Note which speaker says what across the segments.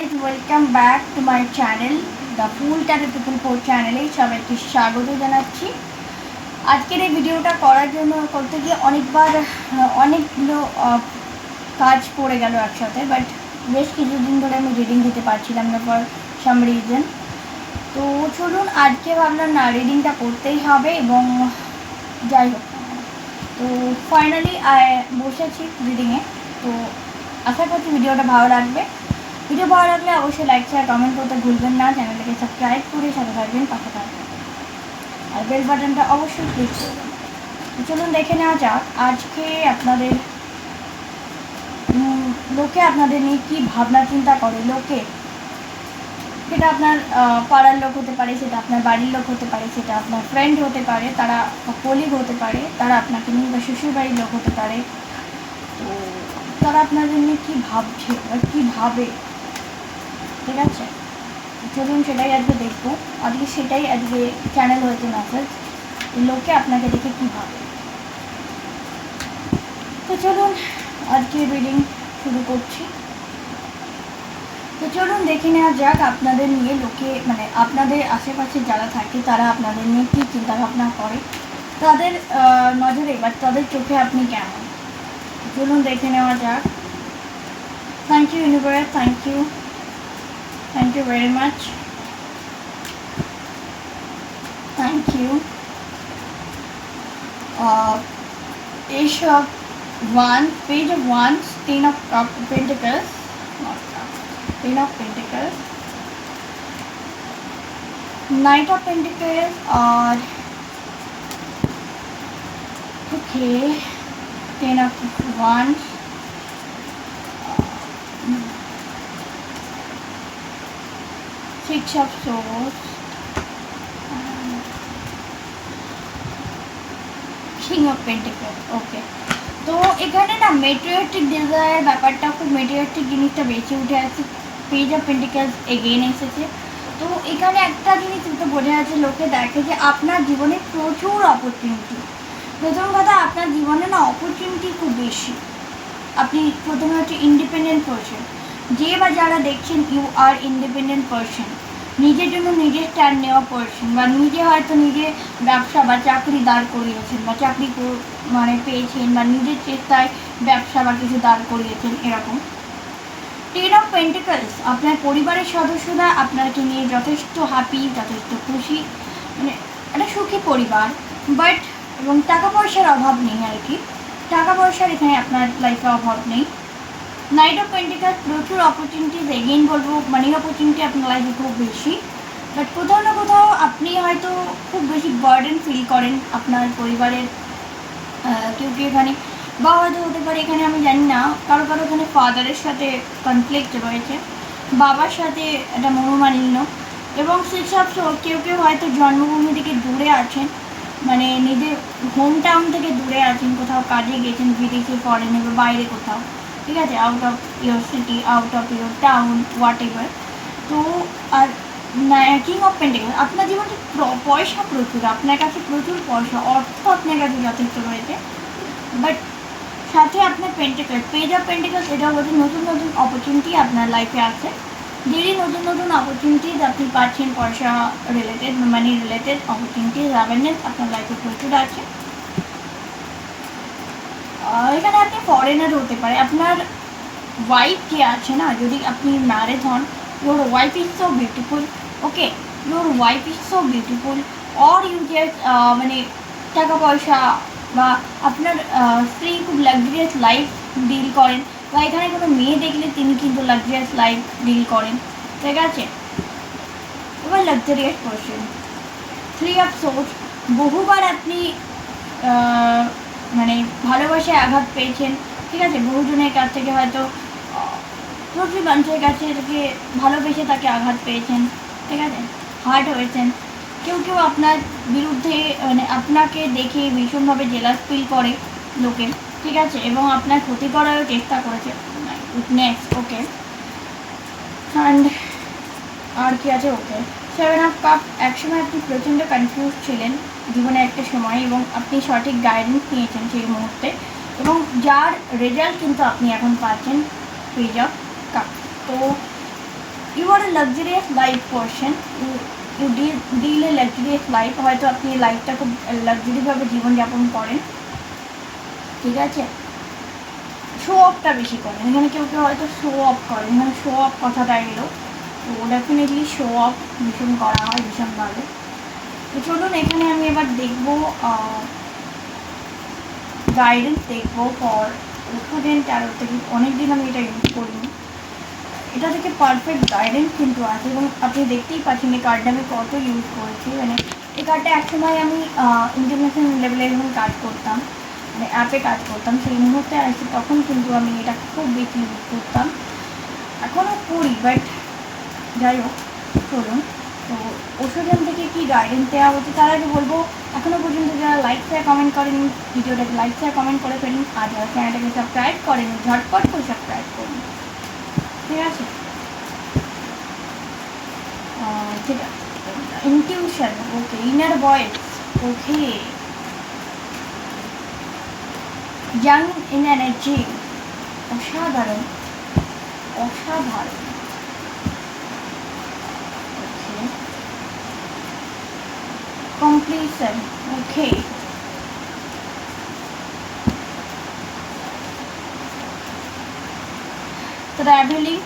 Speaker 1: guys welcome back to my channel the full ট্যারে people ফোর চ্যানেলে সবাইকে স্বাগত জানাচ্ছি। আজকের এই ভিডিওটা করার জন্য করতে গিয়ে অনেকবার, অনেকগুলো কাজ পড়ে গেল একসাথে বাট বেশ কিছুদিন ধরে আমি রিডিং দিতে পারছিলাম না ফর সাম রিজন তো চলুন, আজকে ভাবলাম, না রিডিংটা করতেই হবে এবং যাই হোক। তো ফাইনালি বসেছি রিডিংয়ে তো আশা করছি ভিডিওটা ভালো লাগবে। ভিডিও ভালো লাগলে অবশ্যই লাইক শেয়ার কমেন্ট করতে ভুলবেন না। চ্যানেলটাকে সাবস্ক্রাইব করে সাথে থাকবেন, পাশে থাকবেন। আর বেল বাটনটা অবশ্যই ক্লিক করবেন। চলুন দেখে নেওয়া যাক, আজকে আপনাদের লোকে আপনাদের নিয়ে কী ভাবনা চিন্তা করে? লোকে, সেটা আপনার পাড়ার লোক হতে পারে, সেটা আপনার বাড়ির লোক হতে পারে, সেটা আপনার ফ্রেন্ড হতে পারে, তারা কলিগ হতে পারে, তারা আপনাকে নিয়ে বা শ্বশুর বাড়ির লোক হতে পারে। তো তারা আপনাদের নিয়ে কী ভাবছে বা কী ভাবে? ঠিক আছে? চলুন সেটাই আজকে দেখব। আজকে সেটাই আজকে চ্যানেল হয়েছে মেসেজ লোকে আপনাকে দেখে কী ভাবে? তো চলুন আজকে রিডিং শুরু করছি। তো চলুন দেখে নেওয়া যাক আপনাদের নিয়ে লোকে মানে আপনাদের আশেপাশে যারা থাকে, তারা আপনাদের নিয়ে কী চিন্তাভাবনা করে? তাদের নজরে বা তাদের চোখে আপনি কেমন? চলুন দেখে নেওয়া যাক। Thank you universe thank you Thank you very much. Thank you. Uh, issue of one, Page of one, Ten of uh, Pentacles, not Ten of Pentacles, Knight of Pentacles, or okay, Ten of Wands, Six of Swords, king of pentacle okay তো এখানে না materialistic desire ব্যাপারটা খুব materialistic জিনিসটা বেশি উঠে আছে। Page of pentacles again এসেছে। তো এখানে একটা জিনিস তো বোঝা যাচ্ছে লোকে দেখে যে আপনার জীবনে প্রচুর অপরচুনিটি প্রথম কথা আপনার জীবনে না অপরচুনিটি খুব বেশি। আপনি প্রথমে হচ্ছে ইন্ডিপেন্ডেন্ট পারসন যে বা যারা দেখছেন ইউ আর ইন্ডিপেন্ডেন্ট পারসন নিজের জন্য নিজের স্ট্যান্ড নেওয়া পারসন বা নিজে হয়তো নিজে ব্যবসা বা চাকরি দাঁড় করিয়েছেন বা চাকরি মানে পেয়েছেন বা নিজের চেষ্টায় ব্যবসা বা কিছু দাঁড় করিয়েছেন এরকম। টেন অফ পেন্টিকলস আপনার পরিবারের সদস্যরা আপনাকে নিয়ে যথেষ্ট হ্যাপি যথেষ্ট খুশি মানে একটা সুখী পরিবার বাট এবং টাকা পয়সার অভাব নেই আর কি। টাকা পয়সার এখানে আপনার লাইফে অভাব নেই। নাইট অফ পেন্টিকাল প্রচুর অপরচুনিটিস এগেইন বলব মানি অপরচুনিটি আপনার লাইফে খুব বেশি। বাট কোথাও না কোথাও আপনি হয়তো খুব বেশি বার্ডেন ফিল করেন আপনার পরিবারের কেউ কেউ এখানে। বা হয়তো হতে পারে এখানে আমি জানি না, কারও কারও এখানে ফাদারের সাথে কনফ্লিক্ট রয়েছে, বাবার সাথে একটা মনোমালিন্য, এবং সেসব কেউ কেউ হয়তো জন্মভূমি থেকে দূরে আছেন মানে নিজের হোম টাউন থেকে দূরে আছেন, কোথাও কাজে গেছেন, বিদেশে ফরেনে বা বাইরে কোথাও। ঠিক আছে out of your city out of your town whatever তো, আর কিং অফ পেন্টিকেল আপনার জীবনে পয়সা প্রচুর, আপনার কাছে প্রচুর পয়সা, অর্থ আপনার কাছে যথেষ্ট রয়েছে। বাট সাথে আপনার পেন্টিকেল পেজ অফ পেন্টিকেল সেটা হচ্ছে নতুন নতুন অপরচুনিটি আপনার লাইফে আছে। ডেলি নতুন নতুন অপরচুনিটিস আপনি পাচ্ছেন, পয়সা related money related opportunities awareness আপনার লাইফে প্রচুর আছে। এখানে আপনি ফরেনার হতে পারে। আপনার ওয়াইফ যে আছে না, যদি আপনি ম্যারেজ হন your wife is so beautiful okay your wife is so beautiful or you just মানে টাকা পয়সা বা আপনার স্ত্রী খুব লাক্সারিয়াস লাইফ ডিল করেন, বা এখানে কোনো মেয়ে দেখলে তিনি কিন্তু লাক্সারিয়াস লাইফ ডিল করেন, ঠিক আছে? এবার luxurious person three of source বহুবার আপনি মানে ভালোবাসায় আঘাত পেয়েছেন, ঠিক আছে? বহুজনের কাছ থেকে হয়তো, প্রচুর মানুষের কাছে থেকে ভালোবেসে তাকে আঘাত পেয়েছেন, ঠিক আছে? হার্ট হয়েছেন। কেউ কেউ আপনার বিরুদ্ধে মানে আপনাকে দেখে ভীষণভাবে জেলাস ফিল করে লোকে, ঠিক আছে? এবং আপনার ক্ষতি করারও চেষ্টা করেছে। নেক্সট ওকে অ্যান্ড আর কি আছে? ওকে সেভেন অফ কাপ একসময় আপনি প্রচণ্ড কনফিউজ ছিলেন জীবনে একটা সময় এবং আপনি সঠিক গাইডেন্স নিয়েছেন সেই মুহূর্তে এবং যার রেজাল্ট কিন্তু আপনি এখন পাচ্ছেন পেজ অফ কাপ তো you are a luxurious life person you deal a luxurious life হয়তো আপনি লাইফটা খুব লাক্সারিভাবে জীবনযাপন করেন। ঠিক আছে? শো অফটা বেশি করেন। এখানে কেউ কেউ হয়তো শো অফ করেন। এখানে শো অফ কথাটা এলো। তো ডেফিনেটলি শো অফ ভীষণ করা হয় ভীষণভাবে তো চলুন, এখানে আমি এবার দেখব গাইডেন্স দেখব ফর স্টুডেন্ট ট্যারো থেকে অনেকদিন আমি এটা ইউজ করিনি। এটা থেকে পারফেক্ট গাইডেন্স কিন্তু আছে এবং আপনি দেখতেই পাচ্ছেন এই কার্ডটা আমি কত ইউজ করেছি। মানে এই কার্ডটা একসময় আমি ইন্টারন্যাশনাল লেভেলে যখন কাজ করতাম মানে অ্যাপে কাজ করতাম, সেই মুহূর্তে আসি তখন কিন্তু আমি এটা খুব বেশি ইউজ করতাম। এখনও করি বাট যাই হোক চলুন। তো ওষুধের থেকে কী গাইডেন্স দেওয়া হচ্ছে তার আগে বলব এখনও পর্যন্ত যারা লাইক শেয়ার কমেন্ট করেন, ভিডিওটাকে লাইক শেয়ার কমেন্ট করে ফেলুন। আর যারা চ্যানেলটাকে সাবস্ক্রাইব করেন, ঝটপট করে সাবস্ক্রাইব করুন। ঠিক আছে? ঠিক আছে। Intuition okay inner voice okay yang yin energy অসাধারণ অসাধারণ okay completion okay traveling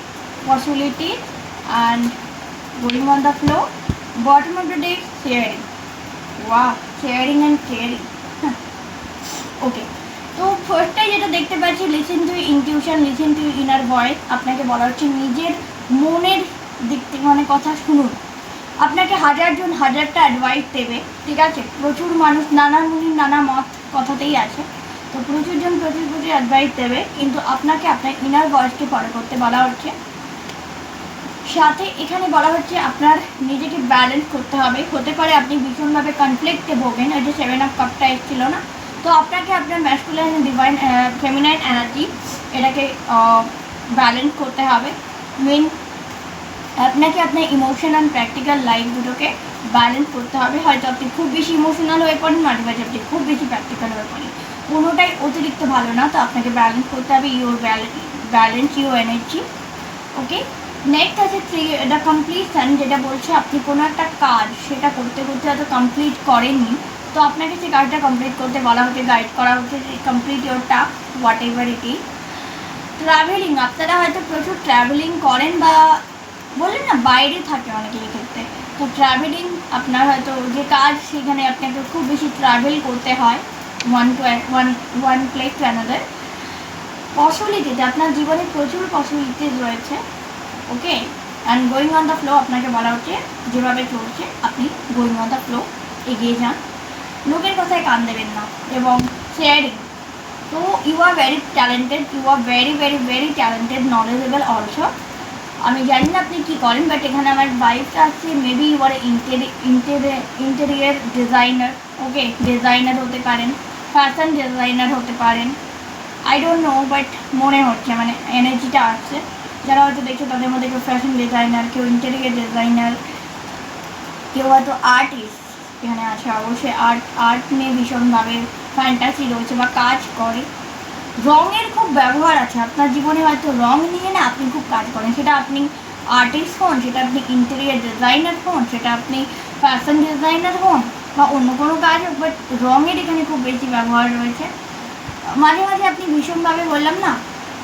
Speaker 1: possibility and going on the flow bottom of the day sharing wow sharing and caring ওকে তো ফার্স্টে যেটা দেখতে পাচ্ছি listen to intuition listen to inner voice আপনাকে বলা হচ্ছে নিজের মনের দিক থেকে মানে কথা শুনুন আপনাকে হাজারজন হাজারটা অ্যাডভাইস দেবে, ঠিক আছে? প্রচুর মানুষ, নানা মুনির নানা মত কথাতেই আছে। তো প্রচুর জন প্রচুর প্রচুর অ্যাডভাইস দেবে, কিন্তু আপনাকে আপনার ইনার ভয়েসকে ফলো করতে বলা হচ্ছে। সাথে এখানে বলা হচ্ছে আপনার নিজেকে ব্যালেন্স করতে হবে। হতে পারে আপনি ভীষণভাবে কনফ্লিক্টে ভোগেন, ওই যে সেভেন অফ কাপটা এসেছিল না? তো আপনাকে আপনার ম্যাসকুলাইন ডিভাইন ফেমিনাইন এনার্জি এটাকে ব্যালেন্স করতে হবে। মেন আপনাকে আপনার ইমোশন অ্যান্ড প্র্যাকটিক্যাল লাইফ দুটোকে ব্যালেন্স করতে হবে। হয়তো আপনি খুব বেশি ইমোশনাল হয়ে পড়েন, মাঝে মাঝে আপনি খুব বেশি প্র্যাকটিক্যাল হয়ে পড়েন। কোনোটাই অতিরিক্ত ভালো না, তো আপনাকে ব্যালেন্স করতে হবে your balance your energy okay next আছে থ্রি দ্য কমপ্লিশন যেটা বলছে, আপনি কোনো একটা কাজ সেটা করতে করতে হয়তো কমপ্লিট করেননি, তো আপনাকে সেই কাজটা কমপ্লিট করতে বলা হচ্ছে গাইড করা হচ্ছে complete your task whatever it is traveling আপনারা হয়তো প্রচুর ট্রাভেলিং করেন বা বললেন না, বাইরে থাকে অনেকে ক্ষেত্রে। তো ট্রাভেলিং আপনার হয়তো যে কাজ সেখানে আপনাকে খুব বেশি ট্রাভেল করতে হয় one to one one place to another পসিবিলিটিতে আপনার জীবনে প্রচুর পসিবিলিটিস রয়েছে okay and going on the flow আপনাকে বলা হচ্ছে, যেভাবে চলছে, আপনি গোয়িং অন দ্য ফ্লো এগিয়ে যান। লোকের কথায় কান দেবেন না এবং শেয়ারিং তো you are very talented you are very very very talented knowledgeable also আমি জানি না আপনি কী করেন বাট এখানে আমার বাইকটা আছে maybe you are interior designer okay designer হতে পারেন ফ্যাশন ডিজাইনার হতে পারেন আই ডোন্ট নো বাট মনে হচ্ছে মানে এনার্জিটা আসছে যারা হয়তো দেখছ, তাদের মধ্যে কেউ ফ্যাশন ডিজাইনার কেউ ইন্টেরিয়ার ডিজাইনার কেউ হয়তো আর্টিস্ট এখানে আছে, অবশ্যই আর্ট আর্ট নিয়ে ভীষণভাবে ফ্যান্টাসি রয়েছে বা কাজ করে। রঙের খুব ব্যবহার আছে। আপনার জীবনে হয়তো রং নিয়ে না আপনি খুব কাজ করেন। সেটা আপনি আর্টিস্ট হন, সেটা আপনি ইন্টেরিয়ার ডিজাইনার হন, সেটা আপনি ফ্যাশন ডিজাইনার হন বা অন্য কোনো কাজ হোক বাট রঙের এখানে খুব বেশি ব্যবহার রয়েছে। মাঝে মাঝে আপনি ভীষণভাবে বললাম না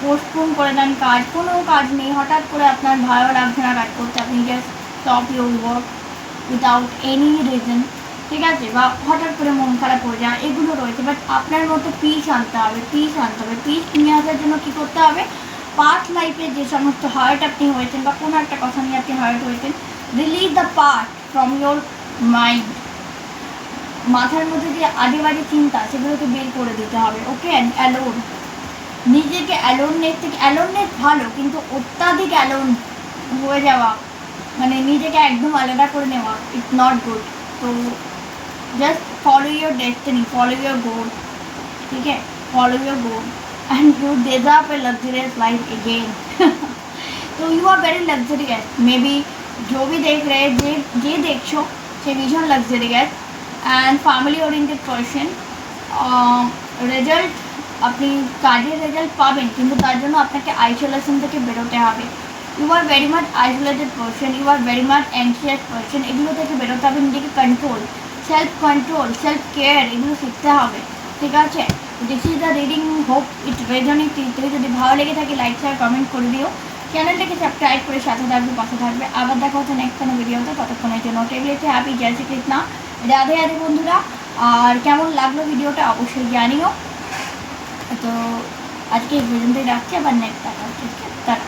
Speaker 1: পোস্টপোন করে দেন কাজ, কোনো কাজ নেই। হঠাৎ করে আপনার ভালো লাগছে না কাজ করতে, আপনি just stop your work without any reason ঠিক আছে? বা হঠাৎ করে মন খারাপ হয়ে যায়, এগুলো রয়েছে। বাট আপনার মতো পিস আনতে হবে পিস আনতে হবে। পিস নিয়ে আসার জন্য কী করতে হবে? পাস্ট লাইফে যে সমস্ত হার্ট আপনি হয়েছেন বা কোনো একটা কথা নিয়ে আপনি হার্ট হয়েছেন release the part from your mind মাথার মধ্যে যে আজে বাজে চিন্তা, সেগুলোকে বের করে দিতে হবে ওকে অ্যালোন নিজেকে অ্যালোননেস থেকে অ্যালোননেস ভালো, কিন্তু অত্যাধিক অ্যালোন হয়ে যাওয়া মানে নিজেকে একদম আলাদা করে নেওয়া ইটস নট গুড তো just follow your destiny follow your goal ठीक है follow your goal and you deserve a luxurious life again तो you are very luxurious maybe जो भी देख रहे हैं, ये ये देख सो चेवीजन luxurious and family oriented question result अपनी कार्य रिज़ल्ट पाबें क्योंकि तरह के आइसोलेशन थे बेरोते हैं you are very much isolated person you are very much anxious person एगो बेरोते हैं control self control self care এগুলো শিখতে হবে। ঠিক আছে? This is the reading hope it reasoning তুমি যদি ভালো লেগে থাকে লাইক শেয়ার কমেন্ট করে দিও। চ্যানেলটাকে সাবস্ক্রাইব করে সাথে থাকবে, পাশে থাকবে। আবার দেখা হচ্ছে নেক্সট কোনো ভিডিওতে ততক্ষণের জন্য টেবিলেতে হ্যাপি জয় শ্রীকৃষ্ণা। রাধে রাধে বন্ধুরা। আর কেমন লাগল ভিডিওটা অবশ্যই জানিও। তো আজকে এই পর্যন্তই রাখছি। আবার নেক্সট দেখা হচ্ছে তারা